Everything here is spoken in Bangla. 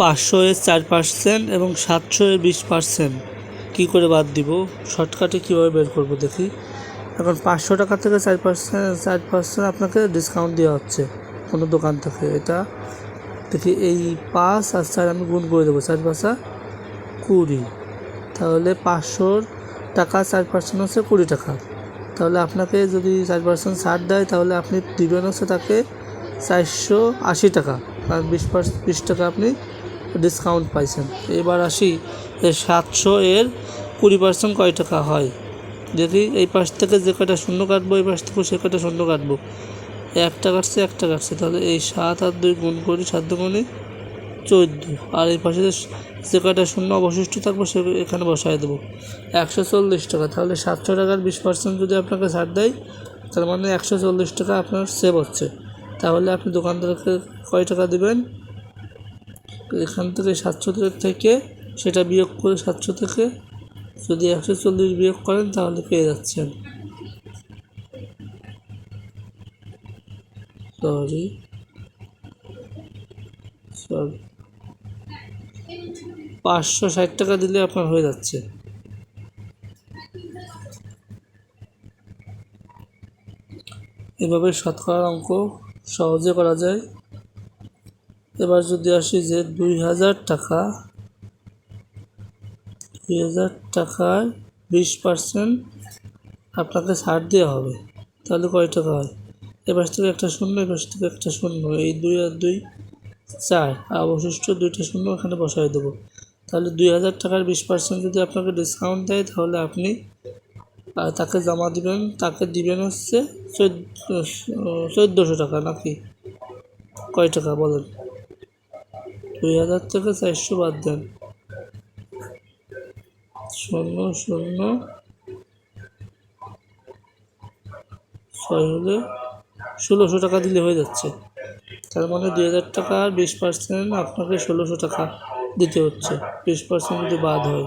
পাঁচশো এর চার পার্সেন্ট এবং সাতশো এর বিশ পার্সেন্ট কী করে বাদ দিব? শর্টকাটে কীভাবে বের করব দেখি? এখন পাঁচশো টাকা থেকে চার পার্সেন্ট চার পার্সেন্ট আপনাকে ডিসকাউন্ট দেওয়া হচ্ছে। কোনো দোকান থেকে। এটা দেখি এই পাঁচ আর চার আমি গুণ করে দেবো। চার পাঁচা কুড়ি। তাহলে পাঁচশোর টাকা চার পার্সেন্ট হচ্ছে কুড়ি টাকা। তাহলে আপনাকে যদি চার পার্সেন্ট ছাড় দেয়, তাহলে আপনি দিবেন হচ্ছে তাকে চারশো আশি টাকা। আর বিশ পার্স বিশ টাকা আপনি ডিসকাউন্ট পাইছেন। এবার আসি যে সাতশো এর কুড়ি পার্সেন্ট কয় টাকা হয়? দেখি এই পাশ থেকে যে কয়টা শূন্য কাটবো, এই পাশ থেকে সে কয়টা শূন্য কাটবো? একটা কাটছে একটা কাটছে। তাহলে এই সাত আর দুই গুণ করি সাত দুগুণে চোদ্দ। আর এই পাশে যে কয়টা শূন্য অবশিষ্ট থাকবে, সে এখানে বসায় দেবো। একশো চল্লিশ টাকা। তাহলে সাতশো টাকার বিশ পার্সেন্ট যদি আপনাকে ছাড় দেয়, তার মানে একশো চল্লিশ টাকা আপনার সেভ হচ্ছে। তাহলে আপনি দোকানদারকে কয় টাকা দেবেন? এখান থেকে সাতশো থেকে সেটা বিয়োগ করে সাতশো থেকে যদি একশো চল্লিশ বিয়োগ করেন তাহলে পেয়ে যাচ্ছেন। সরি সরি পাঁচশো ষাট টাকা দিলে আপনার হয়ে যাচ্ছে। এভাবে শতকরার অঙ্ক সহজে করা যায়। এবার যদি আসি যে দুই হাজার টাকা, দুই হাজার টাকায় বিশ পার্সেন্ট আপনাকে ছাড় দেওয়া হবে। তাহলে কয় টাকা হয়? এবার থেকে একটা শূন্য এবার থেকে একটা শূন্য, এই দুই আর দুই চার, আর অবশিষ্ট দুইটা শূন্য এখানে বসাই দেবো। তাহলে দুই হাজার টাকার বিশ পার্সেন্ট যদি আপনাকে ডিসকাউন্ট দেয়, তাহলে আপনি তাকে জমা দিবেন, তাকে দিবেন হচ্ছে চোদ্দ, চোদ্দোশো টাকা নাকি? কয় টাকা বলেন? দুই হাজার থেকে চারশো বাদ দেন। শূন্য শূন্য। ছয় হলে ষোলোশো টাকা দিলে হয়ে যাচ্ছে। তার মানে দুই হাজার টাকা বিশ পার্সেন্ট আপনাকে ষোলোশো টাকা দিতে হচ্ছে। বিশ পার্সেন্ট যদি বাদ হয়।